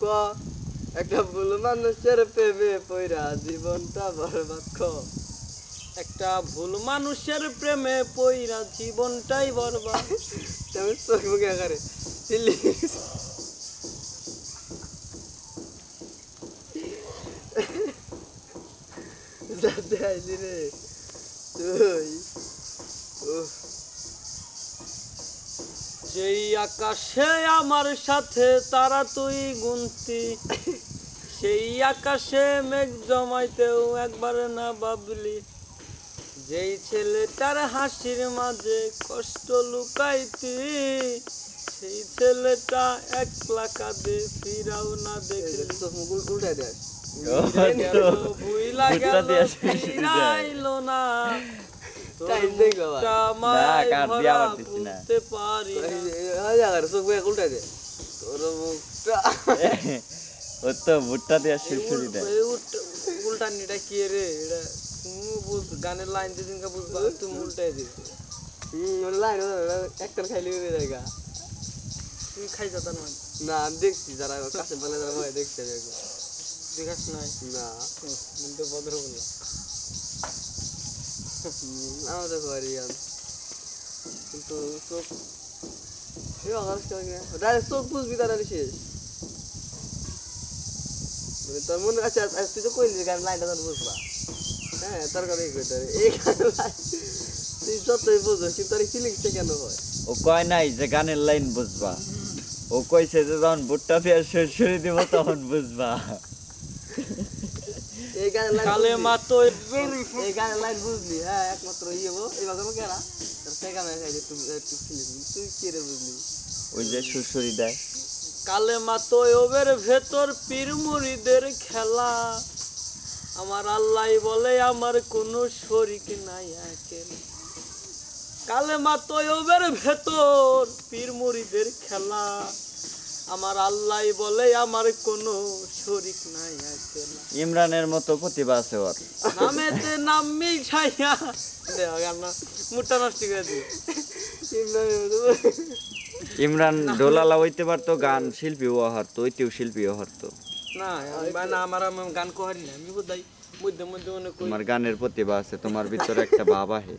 ক একটা ভুল মানুষের প্রেমে পইরা জীবনটা বরবাদ ক একটা ভুল মানুষের প্রেমে পইরা জীবনটাই বরবাদ। তেমন চোখ মুখে আকারে। চিল্লি যাতে আইলি রে। তুই। যেই আকাশে আমার সাথে তারা তুই গুনতি সেই আকাশে মেঘ জমাইতেও একবার না ভাবলি যেই ছেলেটার হাসির মাঝে কষ্ট লুকাইতি সেই ছেলেটা একলা কাঁদে ফিরাও না দেয় ভুইলা গেল। ফিরাইলো না। ভুট্টা দিয়ে সুরসুরি দেয় এই উল্টা- কি রে এটা তুমি বুঝ গানের লাইন যেদিনকে বুঝবা তুমি উল্টাই দিস লাইন একটা খাইলে জায়গা তুই খাই যেতাম না না আমি দেখছি যারা কাছে বলে যারা ভয় দেখছি। দেখাস না। বলতে ভদ্র বললাম আমার তো কিন্তু চোখ ডাইরেক্ট চোখ বুঝবি শেষ তোর মনে আছে তুই তো কইলি গান লাইনটা তোর বুঝবা হ্যাঁ তার কথা এই এই গান তুই যতই বুঝো কিন্তু তোর ফিলিংসটা কেন হয় ও কয় নাই যে গানের লাইন বুঝবা ও কইছে যে যখন ভুট্টা দিয়ে সুরসুরি দিব তখন বুঝবা এই গানের লাইন কালে বুঝলি? মা তো এই গানের লাইন বুঝলি? হ্যাঁ একমাত্র ইয়ে বো এই বাজার কেরা তোর সে গানে খাইছে তুই একটু ফিলিং তুই কি রে বুঝলি? ওই যে সুরসুরি দেয়। কালে মা তো ওবের ভেতর পীর মুড়িদের খেলা। আমার আল্লাহ বলে আমার কোনো শরিক নাই একের কালে মা তো ওবের ভেতর পীর মুড়িদের খেলা। আমার আল্লাহ বলে আমার কোনো শরিক নাই ইমরানের মতো প্রতিভা আছে ওর। নামেতে নাম মিশাইয়া। দেখ মুটটা নষ্ট করে দিই। ইমরান ডোলালা হইতে পারতো গান শিল্পীও হারতো ওইতেও শিল্পীও হারতো। না আমি- না আমার গান কহারি না আমি বোধ মধ্যে মধ্যে মনে করি। তোমার গানের প্রতিভা আছে তোমার ভিতরে একটা ভাব আহে